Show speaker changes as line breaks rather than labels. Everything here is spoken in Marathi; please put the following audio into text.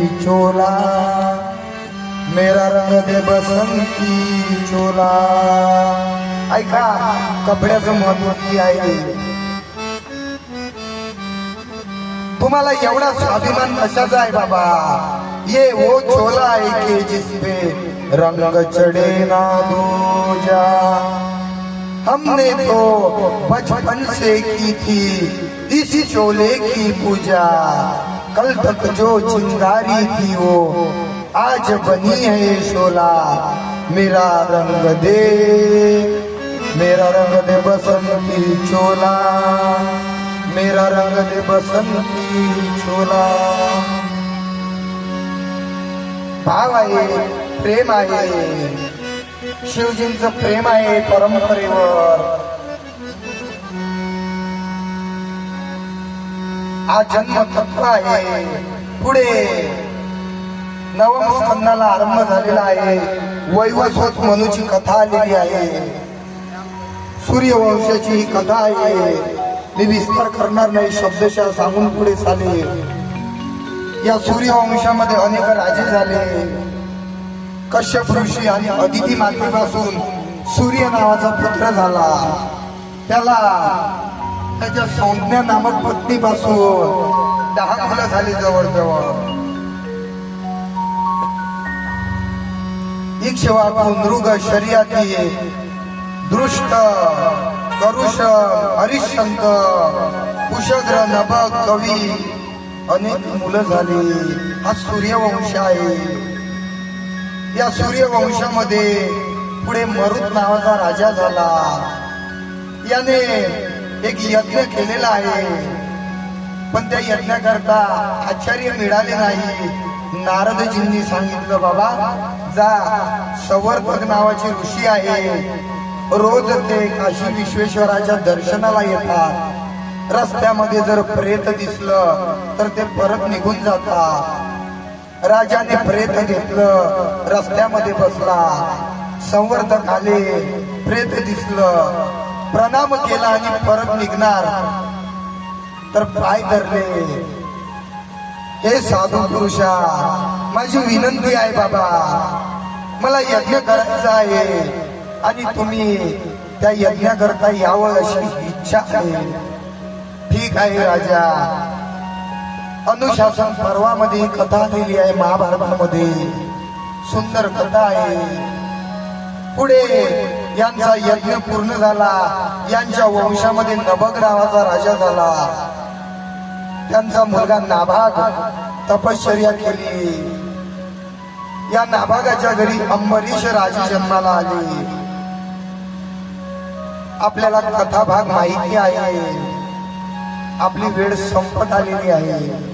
चोला मेरा रंग दे बसंती चोला ऐका कपड्याचं महत्त्व किती आहे? तुम्हाला एवढा स्वाभिमान कशाचा आहे बाबा? ये वो चोला आहे की जिसपे रंग चढ़े ना दूजा। हमने तो बचपन से की थी इस चोले की पूजा। कल तक जो चिंगारी थी वो आज बनी है शोला। मेरा रंग दे मेरा रंग दे बसंती चोला। मेरा रंग दे बसंती चोला। भाव आहे प्रेम आहे। शिवजींचं प्रेम आहे परंपरेवर। हा जन्म तत्व आहे पुढे नवम स्कंदाला आरंभ झालेला आहे. वैवस्वत मनुची कथा आलेली आहे. सूर्यवंशाची ही कथा आहे. मी विस्तार करणार नाही शब्दशः सांगून पुढे चाले. या सूर्यवंशामध्ये अनेक राजे झाले. कश्यप ऋषी आणि अदिती मातेपासून सूर्य नावाचा पुत्र झाला. त्याला त्याच्या संज्ञा नामक पत्नीपासून. दहा मुलं झाली जवळजवळ. इक्ष्वाकू मृग शर्यती दृष्ट करुष हरिशंक कुशद्र नभक कवी अनेक मुलं झाली. हा सूर्यवंश आहे. या सूर्यवंशामध्ये पुढे मरुत नावाचा राजा झाला. याने एक यज्ञ केलेला आहे. पण त्या यज्ञाकरता आचार्य मिळाले नाही. नारदजींनी सांगितलं बाबा जा. संवर्धक नावाचे ऋषी आहे. रोज ते काशी विश्वेश्वराच्या दर्शनाला येतात. रस्त्यामध्ये जर प्रेत दिसलं तर ते परत निघून जातात. राजाने प्रेत घेतलं रस्त्यामध्ये बसला. संवर्धक आले प्रेत दिसलं. प्रणाम केला आणि परत निघणार. तर पाय धरले. हे साधू पुरुषा माझी विनंती आहे बाबा. मला यज्ञ करायचा आहे आणि तुम्ही त्या यज्ञाकरता यावं अशी इच्छा आहे. ठीक आहे राजा. अनुशासन पर्वामध्ये कथा दिली आहे महाभारतामध्ये. सुंदर कथा आहे. पुढे यांचा यज्ञ पूर्ण झाला. यांच्या वंशामध्ये नभग नावाचा राजा झाला. त्यांचा मुलगा नाभाग तपश्चर्या केली. या नाभागाच्या घरी अंबरीश राजे जन्माला आले. आपल्याला कथा भाग माहिती आहे. आपली वेळ संपत आलेली आहे.